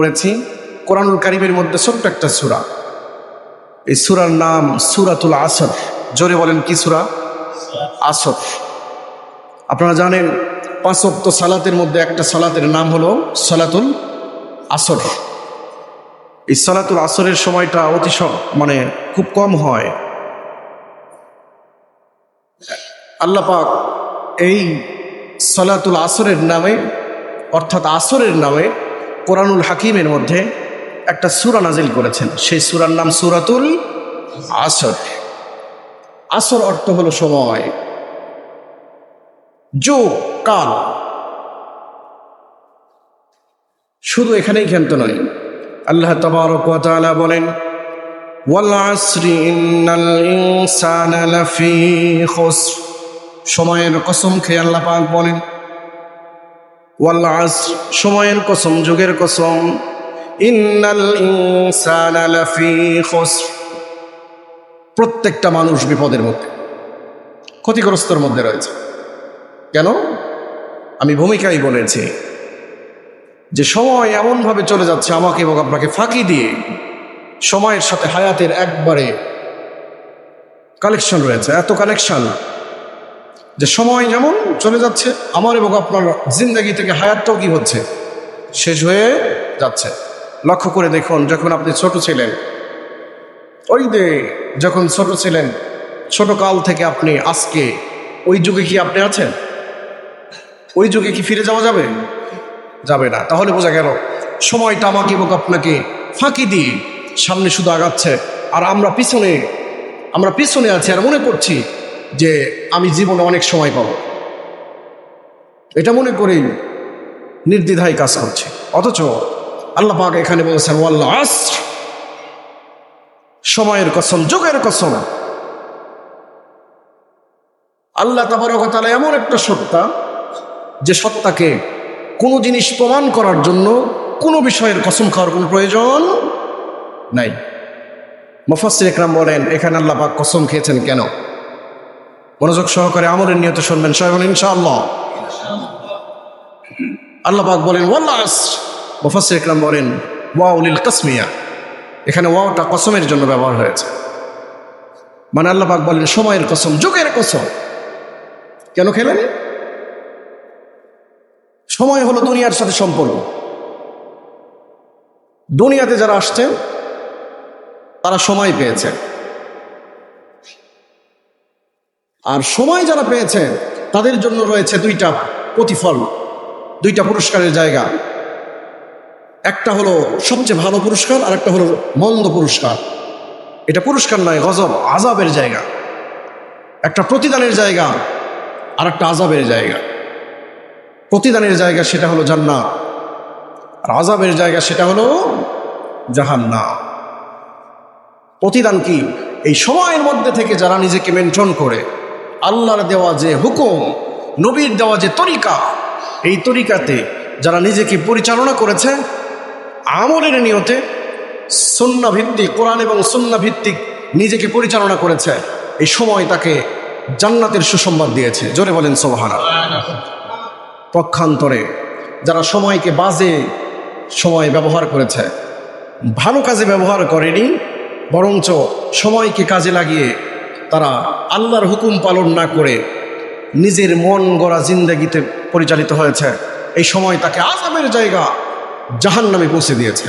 পড়েছি। কোরআনুল কারিমের মধ্যে ছোট্ট একটা সুরা। এই সুরার নাম সুরাতুল আসর। জোরে বলেন কি সুরা? আসর। আপনারা জানেন, পাঁচ পাঁচক্ত সালাতের মধ্যে একটা সালাতের নাম হলো সালাতুল আসর। এই সালাতুল আসরের সময়টা অতি মানে খুব কম হয়। আল্লাহ পাক এই সালাতুল আসরের নামে, অর্থাৎ আসরের নামে কোরআনুল হাকিমের মধ্যে একটা সূরা নাজিল করেছেন। সেই সুরার নাম সুরাতুল আসর। আসর অর্থ হলো সময়। যোগ কাল। শুধু এখানেই ক্ষান্ত নয়। আল্লাহ তাবারক বলেন সময়ের কসম খেয়ে আল্লাহ পাক বলেন ওয়াল আসর সময়ের কসম, যুগের কসম। ইন্নাল ইনসানা লাফি খুসর। প্রত্যেকটা মানুষ বিপদের মধ্যে, ক্ষতিগ্রস্তর মধ্যে রয়েছে। কেন? আমি ভূমিকাই বলেছি যে সময় এমনভাবে চলে যাচ্ছে আমাকে এবং আপনাকে ফাঁকি দিয়ে, সময়ের সাথে হায়াতের একবারে কালেকশন রয়েছে। এত কালেকশন যে সময় যেমন চলে যাচ্ছে, আমার এবং আপনার জিন্দগি থেকে হায়াতটাও কি হচ্ছে? শেষ হয়ে যাচ্ছে। লক্ষ্য করে দেখুন, যখন আপনি ছোট ছিলেন, ওই যে যখন ছোট ছিলেন, ছোট কাল থেকে আপনি আজকে, ওই যুগে কি আপনি আছেন? ওই যুগে কি ফিরে যাওয়া যাবে? যাবে না। তাহলে বোঝা গেল, সময়টা আমাকে এবং আপনাকে ফাঁকি দিয়ে সামনে শুধু আগাচ্ছে। আর আমরা পিছনে আমরা পিছনে আছি আর মনে করছি যে আমি জীবনে অনেক সময় পাবো। এটা মনে করেই নির্দ্বিধায় কাজ করছে। অথচ আল্লাহ পাক এখানে বলেছেন, ওয়াল্লাহ আসর। সময়ের কসম, যুগের কসম। আল্লাহ তাবারকতালা এমন একটা সত্তা যে সত্তাকে কোনো জিনিস প্রমাণ করার জন্য কোনো বিষয়ের কসম খাওয়ার কোনো প্রয়োজন নাই। মুফাসির একরাম বলেন, এখানে আল্লাহ পাক কসম খেয়েছেন কেন? মনোযোগ সহকারে আমলের নিয়ত শুনবেন। বলেন, ইনশাআল্লাহ। আল্লাহ বলেন ওয়াল্লাস মুফাসির একরাম বলেন ওয়াউলিল কাসমিয়া। এখানে ওয়াওটা কসমের জন্য ব্যবহার হয়েছে। মানে আল্লাহ পাক বলেন, সময়ের কসম, যুগের কসম। কেন খেলেন? সময় হলো দুনিয়ার সাথে সম্পর্ক। দুনিয়াতে যারা আসছেন, তারা সময় পেয়েছে আর সময় যারা পেয়েছে, তাদের জন্য রয়েছে দুইটা প্রতিফল, দুইটা পুরস্কারের জায়গা। একটা হলো সবচেয়ে ভালো পুরস্কার, আর একটা হলো মন্দ পুরস্কার। এটা পুরস্কার নয়, গজব আজাবের জায়গা। একটা প্রতিদানের জায়গা, আর একটা আজাবের জায়গা। প্রতিদানের জায়গা সেটা হলো জান্নাত, আর আজাবের জায়গা সেটা হলো জাহান্না প্রতিদান কি? এই সময়ের মধ্যে থেকে যারা নিজেকে মেনটেন করে আল্লাহর দেওয়া যে হুকুম, নবীর দেওয়া যে তরিকা, এই তরিকাতে যারা নিজেকে পরিচালনা করেছে, আমলের নিয়তে সন্না ভিত্তিক কোরআন এবং সন্না ভিত্তিক নিজেকে পরিচালনা করেছে, এই সময় তাকে জান্নাতের সুসংবাদ দিয়েছে। জোরে বলেন সোহানা পক্ষান্তরে যারা সময়কে বাজে সময় ব্যবহার করেছে, ভালো কাজে ব্যবহার করেনি, বরঞ্চ সময়কে কাজে লাগিয়ে তারা আল্লাহর হুকুম পালন না করে নিজের মন গড়া জিন্দগিতে পরিচালিত হয়েছে। এই সময় তাকে আজাবের জায়গা জাহান নামে পৌঁছে দিয়েছে।